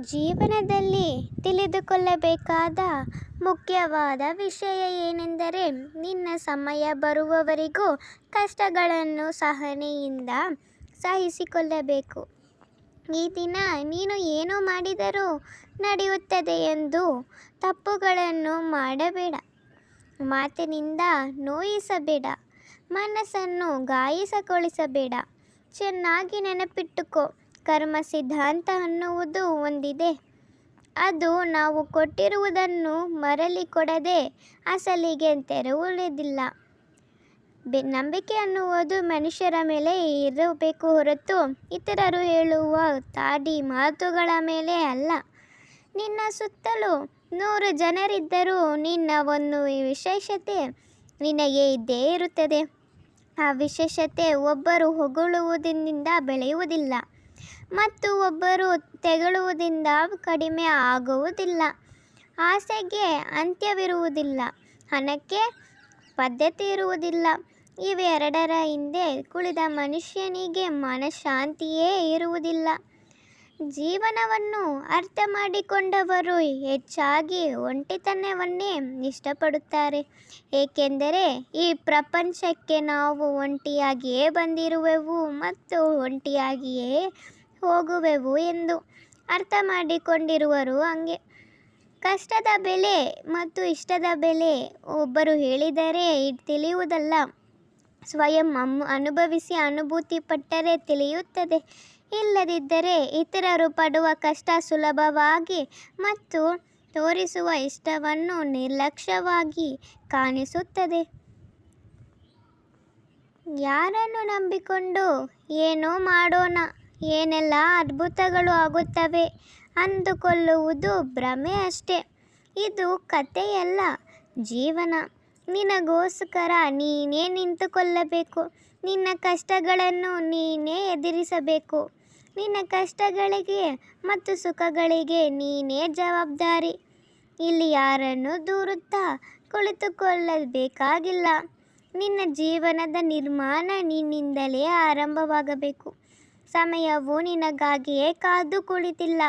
ಜೀವನದಲ್ಲಿ ತಿಳಿದುಕೊಳ್ಳಬೇಕಾದ ಮುಖ್ಯವಾದ ವಿಷಯ ಏನೆಂದರೆ, ನಿನ್ನ ಸಮಯ ಬರುವವರೆಗೂ ಕಷ್ಟಗಳನ್ನು ಸಹನೆಯಿಂದ ಸಹಿಸಿಕೊಳ್ಳಬೇಕು. ಈ ದಿನ ನೀನು ಏನು ಮಾಡಿದರೂ ನಡೆಯುತ್ತದೆ ಎಂದು ತಪ್ಪುಗಳನ್ನು ಮಾಡಬೇಡ. ಮಾತಿನಿಂದ ನೋಯಿಸಬೇಡ. ಮನಸ್ಸನ್ನು ಗಾಯಸಗೊಳಿಸಬೇಡ. ಚೆನ್ನಾಗಿ ನೆನಪಿಟ್ಟುಕೋ. ಕರ್ಮ ಸಿದ್ಧಾಂತ ಅನ್ನುವುದು ಒಂದಿದೆ. ಅದು ನಾವು ಕೊಟ್ಟಿರುವುದನ್ನು ಮರಳಿ ಕೊಡದೆ ಅಸಲಿಗೆ ತೆರವುಳಿದಿಲ್ಲ ಬೆ, ನಂಬಿಕೆ ಅನ್ನುವುದು ಮನುಷ್ಯರ ಮೇಲೆ ಇರಬೇಕು ಹೊರತು ಇತರರು ಹೇಳುವ ತಾಡಿ ಮಾತುಗಳ ಮೇಲೆ ಅಲ್ಲ. ನಿನ್ನ ಸುತ್ತಲೂ ನೂರು ಜನರಿದ್ದರೂ ನಿನ್ನ ಒಂದು ವಿಶೇಷತೆ ನಿನಗೆ ಇದ್ದೇ ಇರುತ್ತದೆ. ಆ ವಿಶೇಷತೆ ಒಬ್ಬರು ಹೊಗಳುವುದರಿಂದ ಬೆಳೆಯುವುದಿಲ್ಲ. ಮತ್ತು ಒಬ್ಬರು ತೆಗಳುವುದರಿಂದ ಕಡಿಮೆ ಆಗುವುದಿಲ್ಲ. ಆಸೆಗೆ ಅಂತ್ಯವಿರುವುದಿಲ್ಲ. ಹಣಕ್ಕೆ ಪದ್ಧತಿ ಇರುವುದಿಲ್ಲ. ಇವೆರಡರ ಹಿಂದೆ ಕುಳಿದ ಮನುಷ್ಯನಿಗೆ ಮನಃಶಾಂತಿಯೇ ಇರುವುದಿಲ್ಲ. ಜೀವನವನ್ನು ಅರ್ಥ ಮಾಡಿಕೊಂಡವರು ಹೆಚ್ಚಾಗಿ ಒಂಟಿತನವನ್ನೇ ಇಷ್ಟಪಡುತ್ತಾರೆ. ಏಕೆಂದರೆ ಈ ಪ್ರಪಂಚಕ್ಕೆ ನಾವು ಒಂಟಿಯಾಗಿಯೇ ಬಂದಿರುವೆವು ಮತ್ತು ಒಂಟಿಯಾಗಿಯೇ ಹೋಗುವೆವು ಎಂದು ಅರ್ಥ ಮಾಡಿಕೊಂಡಿರುವರು ಹಂಗೆ. ಕಷ್ಟದ ಬೆಲೆ ಮತ್ತು ಇಷ್ಟದ ಬೆಲೆ ಒಬ್ಬರು ಹೇಳಿದರೆ ತಿಳಿಯುವುದಲ್ಲ. ಸ್ವಯಂ ಅನುಭವಿಸಿ ಅನುಭೂತಿ ಪಟ್ಟರೆ ತಿಳಿಯುತ್ತದೆ. ಇಲ್ಲದಿದ್ದರೆ ಇತರರು ಪಡುವ ಕಷ್ಟ ಸುಲಭವಾಗಿ ಮತ್ತು ತೋರಿಸುವ ಇಷ್ಟವನ್ನು ನಿರ್ಲಕ್ಷ್ಯವಾಗಿ ಕಾಣಿಸುತ್ತದೆ. ಯಾರನ್ನು ನಂಬಿಕೊಂಡು ಏನೋ ಮಾಡೋಣ, ಏನೆಲ್ಲ ಅದ್ಭುತಗಳು ಆಗುತ್ತವೆ ಅಂದುಕೊಳ್ಳುವುದು ಭ್ರಮೆ ಅಷ್ಟೇ. ಇದು ಕಥೆಯಲ್ಲ, ಜೀವನ. ನಿನಗೋಸ್ಕರ ನೀನೇ ನಿಂತುಕೊಳ್ಳಬೇಕು, ನಿನ್ನ ಕಷ್ಟಗಳನ್ನು ನೀನೇ ಎದುರಿಸಬೇಕು. ನಿನ್ನ ಕಷ್ಟಗಳಿಗೆ ಮತ್ತು ಸುಖಗಳಿಗೆ ನೀನೇ ಜವಾಬ್ದಾರಿ. ಇಲ್ಲಿ ಯಾರನ್ನು ದೂರುತ್ತಾ ಕುಳಿತುಕೊಳ್ಳಬೇಕಾಗಿಲ್ಲ. ನಿನ್ನ ಜೀವನದ ನಿರ್ಮಾಣ ನಿನ್ನಿಂದಲೇ ಆರಂಭವಾಗಬೇಕು. ಸಮಯವು ನಿನಗಾಗಿಯೇ ಕಾದು ಕುಳಿತಿಲ್ಲ.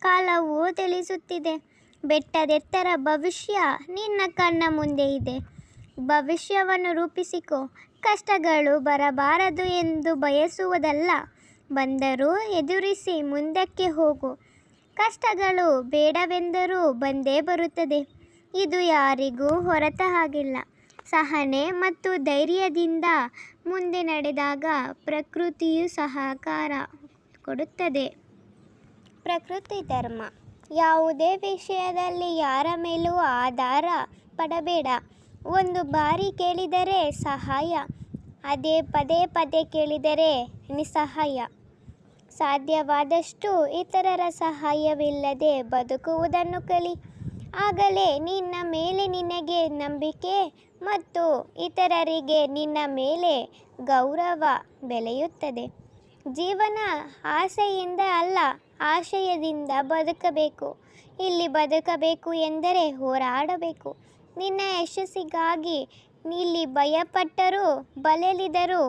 ಕಾಲವು ತಿಳಿಸುತ್ತಿದೆ. ಬೆಟ್ಟದೆತ್ತರ ಭವಿಷ್ಯ ನಿನ್ನ ಕಣ್ಣ ಮುಂದೆ ಇದೆ. ಭವಿಷ್ಯವನ್ನು ರೂಪಿಸಿಕೋ. ಕಷ್ಟಗಳು ಬರಬಾರದು ಎಂದು ಬಯಸುವುದಲ್ಲ. ಬಂದರೂ ಎದುರಿಸಿ ಮುಂದಕ್ಕೆ ಹೋಗು. ಕಷ್ಟಗಳು ಬೇಡವೆಂದರೂ ಬಂದೇ ಬರುತ್ತದೆ. ಇದು ಯಾರಿಗೂ ಹೊರತ ಹಾಗಿಲ್ಲ. ಸಹನೆ ಮತ್ತು ಧೈರ್ಯದಿಂದ ಮುಂದೆ ನಡೆದಾಗ ಪ್ರಕೃತಿಯು ಸಹಕಾರ ಕೊಡುತ್ತದೆ. ಪ್ರಕೃತಿ ಧರ್ಮ. ಯಾವುದೇ ವಿಷಯದಲ್ಲಿ ಯಾರ ಮೇಲೂ ಆಧಾರ ಪಡಬೇಡ. ಒಂದು ಬಾರಿ ಕೇಳಿದರೆ ಸಹಾಯ. ಅದೇ ಪದೇ ಪದೇ ಕೇಳಿದರೆ ನಿಸ್ಸಹಾಯ. ಸಾಧ್ಯವಾದಷ್ಟು ಇತರರ ಸಹಾಯವಿಲ್ಲದೆ ಬದುಕುವುದನ್ನು ಕಲಿ. ಆಗಲೇ ನಿನ್ನ ಮೇಲೆ ನಿನಗೆ ನಂಬಿಕೆ ಮತ್ತು ಇತರರಿಗೆ ನಿನ್ನ ಮೇಲೆ ಗೌರವ ಬೆಳೆಯುತ್ತದೆ. ಜೀವನ ಆಸೆಯಿಂದ ಅಲ್ಲ, ಆಶಯದಿಂದ ಬದುಕಬೇಕು. ಇಲ್ಲಿ ಬದುಕಬೇಕು ಎಂದರೆ ಹೋರಾಡಬೇಕು. ನಿನ್ನ ಯಶಸ್ಸಿಗಾಗಿ ಇಲ್ಲಿ ಭಯಪಟ್ಟರೂ, ಬಲೆಲಿದರು.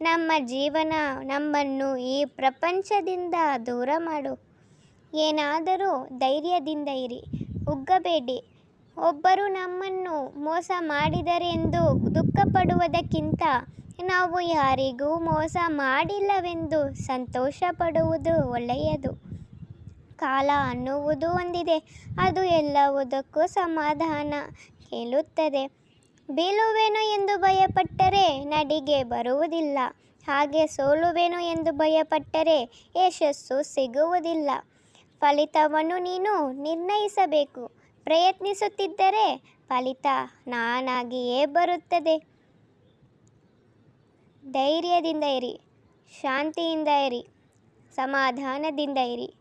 ನಮ್ಮ ಜೀವನ ನಮ್ಮನ್ನು ಈ ಪ್ರಪಂಚದಿಂದ ದೂರ ಮಾಡು. ಏನಾದರೂ ಧೈರ್ಯದಿಂದ ಇರಿ, ಉಗ್ಗಬೇಡಿ. ಒಬ್ಬರು ನಮ್ಮನ್ನು ಮೋಸ ಮಾಡಿದರೆಂದು ದುಃಖಪಡುವುದಕ್ಕಿಂತ ನಾವು ಯಾರಿಗೂ ಮೋಸ ಮಾಡಿಲ್ಲವೆಂದು ಸಂತೋಷ ಪಡುವುದು ಒಳ್ಳೆಯದು. ಕಾಲ ಅನ್ನುವುದು ಒಂದಿದೆ, ಅದು ಎಲ್ಲವುದಕ್ಕೂ ಸಮಾಧಾನ ಹೇಳುತ್ತದೆ. ಬೀಳುವೆನು ಎಂದು ಭಯಪಟ್ಟರೆ ನಡಿಗೆ ಬರುವುದಿಲ್ಲ. ಹಾಗೆ ಸೋಲುವೆನು ಎಂದು ಭಯಪಟ್ಟರೆ ಯಶಸ್ಸು ಸಿಗುವುದಿಲ್ಲ. ಫಲಿತವನ್ನು ನೀನು ನಿರ್ಣಯಿಸಬೇಕು. ಪ್ರಯತ್ನಿಸುತ್ತಿದ್ದರೆ ಫಲಿತ ನಾನಾಗಿಯೇ ಬರುತ್ತದೆ. ಧೈರ್ಯದಿಂದ ಇರಿ, ಶಾಂತಿಯಿಂದ ಇರಿ, ಸಮಾಧಾನದಿಂದ ಇರಿ.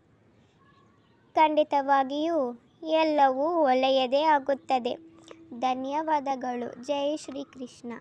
ಖಂಡಿತವಾಗಿಯೂ ಎಲ್ಲವೂ ಒಳ್ಳೆಯದೇ ಆಗುತ್ತದೆ. ಧನ್ಯವಾದಗಳು. ಜೈ ಶ್ರೀ ಕೃಷ್ಣ